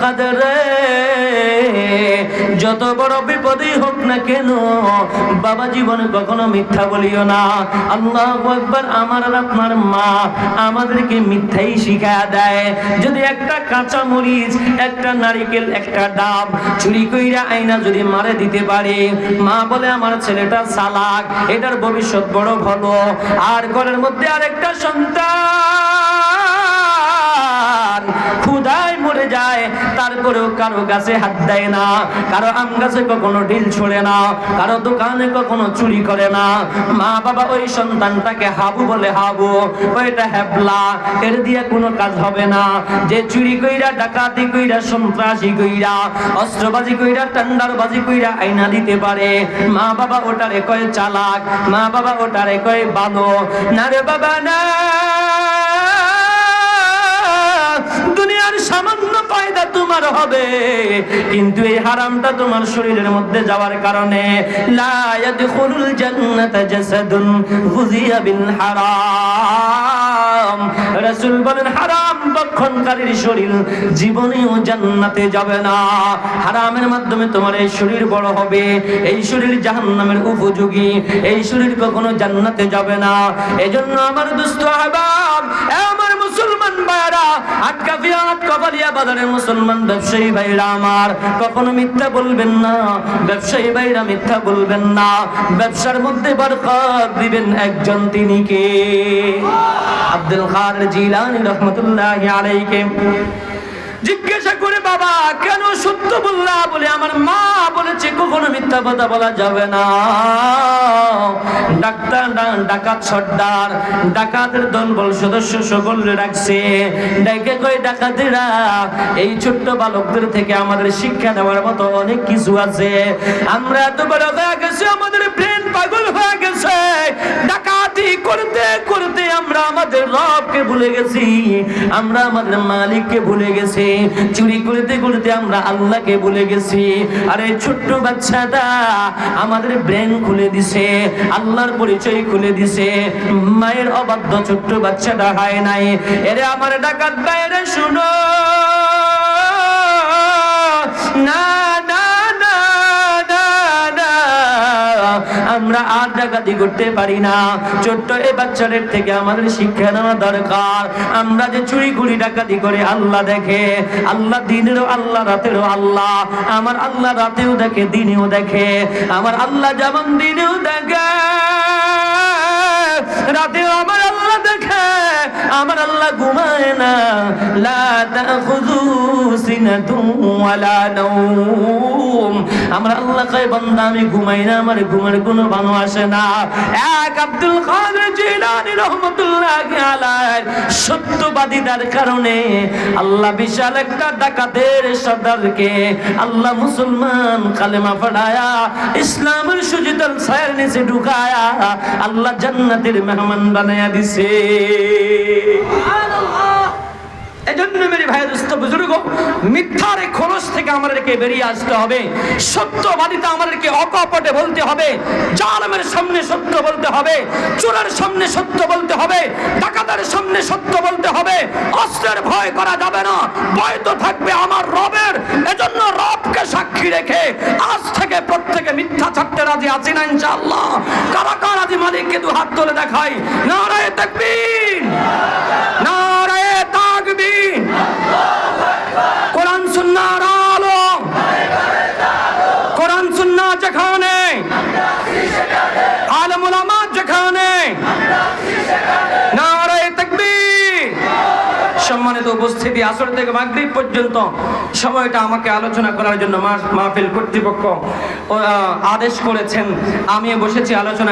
কাদের যত বড় বিপদই হোক না কেন, বাবা জীবনে কখনো মিথ্যা বলিও না। আল্লাহ একবার আমার আর আপনার মা আমাদেরকে মিথ্যাই শিখা দেয়। যদি একটা কাঁচা মরিচ, একটা নারিকেল, একটা ডাব চুরি কইরা আইনা যদি মারে দিতে পারে, মা বলে, আমার ছেলেটা সালাক এটার ভবিষ্যৎ বড় ভালো। আর ঘরের মধ্যে আরেকটা সন্তান কারও গাছে হাত দেয় না, কারও আম গাছে কখনো ঢিল ছোড়ে না, কারও দোকানে কখনো চুরি করে না। মা বাবা ওই সন্তানটাকে হাবু বলে হাবু ওইটা হ্যাবলা এর দিয়ে কোনো কাজ হবে না। যে চুরি কইরা, ডাকাতি কইরা, সন্ত্রাসী কইরা, অস্ত্রবাজি কইরা, টান্ডারবাজি কইরা আইনা দিতে পারে। মা বাবা ওটারে কয় চালাক, মা বাবা ওটারে কয় ভালো না রে বাবা, না। তোমার হবে। কিন্তু এই হারামটা তোমার শরীরের মধ্যে যাওয়ার কারণে শরীর উপযোগী। এই শরীর কখনো জান্নাতে যাবে না। এজন্য আমার দুস্থ আমার মুসলমান ভাইরা আটকা ফিয়াত কপালিয়া বাজারের মুসলমান ব্যবসায়ী ভাইরা আমার কখনো মিথ্যা বলবেন না। ব্যবসায়ী ভাইরা মিথ্যা বলবেন না। ব্যবসার মধ্যে বরকত দিবেন একজন তিনি কে? আব্দুল খার জিলানি রহমতুল্লাহ আলাইকে। জিজ্ঞাসা করে, বাবা, কেন সত্য বললা? বলে, আমার মা কখনো মিথ্যা কথা বলা যাবে না। ডাক্তার ডাকাত সর্দার, ডাকাতের দল বল সদস্য সকলে রাখছে ডেকে কই ডাকাতেরা, এই ছোট্ট বালকদের থেকে আমাদের শিক্ষা দেওয়ার মতো অনেক কিছু আছে। আমরা এত বড় হয়ে গেছে, আমাদের ব্রেন পাগল হয়ে গেছে। ডাকাতি করতে রবকে ভুলে গেছি, আমরা আমাদের মালিককে ভুলে গেছি, চুরি করতে করতে আমরা আল্লাহকে ভুলে গেছি। আরে ছোট্ট বাচ্চাটা আমাদের ব্রেন খুলে দিছে, আল্লাহর পরিচয় খুলে দিছে। মায়ের অবাধ্য ছোট্ট বাচ্চাটা হয় নাই। এরে আমার ডাকাত বাইরে শুনো, না আমরা আর ডাকাতি করতে পারি না। ছোট্ট এ বাচ্চাদের থেকে আমাদের শিক্ষা নেওয়া দরকার। আমরা যে চুরি করি ডাকাতি করে আল্লাহ দেখে, আল্লাহ দিনেরও আল্লাহ, রাতেরও আল্লাহ। আমার আল্লাহ রাতেও দেখে, দিনেও দেখে। আমার আল্লাহ যেমন দিনেও দেখে, রাতেও আমার আল্লাহ দেখে। আমার আল্লাহ ঘুমায় না। লা তাখুযু সিনাতুন ওয়ালা নাওম। আমার আল্লাহ কয়, বান্দা, আমি ঘুমাই না, আমার ঘুমের কোনো বানো আসে না। এক আব্দুল কাদের জিলানী রহমাতুল্লাহি আলাইহি সত্যবাদীদের কারণে আল্লাহ বিশাল একটা ডাকাতের সর্দারকে আল্লাহ মুসলমান কালেমা পড়ায়া ইসলামের সুজিতল ছায়ের নিচে ঢুকায়া আল্লাহ জান্নাতের মেহমান বানায়া দিছে। এজন্য মেরে ভাই দোস্ত বুজুর্গ, মিথ্যার খরচ থেকে আমাদেরকে বেরিয়ে আসতে হবে। সত্যবাদিতা আমাদেরকে অকপটে বলতে হবে, জালেমের সামনে সত্য বলতে হবে, চোরের সামনে সত্য বলতে হবে, ডাকাতের সামনে সত্য বলতে হবে। অস্ত্রের ভয় করা যাবে না, ভয় তো থাকবে আমার রবের। এজন্য রবকে সাক্ষী রেখে আজ থেকে প্রত্যেকে মিথ্যা ছাড়তে রাজি আছি না ইনশাআল্লাহ। কারা কারা মালিককে দু হাত তুলে দেখাই? নারায়ে তাকবীর! নারায়ে আলেম উলামা যেখানে? সম্মানিত উপস্থিতি আসর থেকে মাগরিব পর্যন্ত সময়টা আমাকে আলোচনা করার জন্য মাহফিল কর্তৃপক্ষ আদেশ করেছেন। আমি বসেছি আলোচনা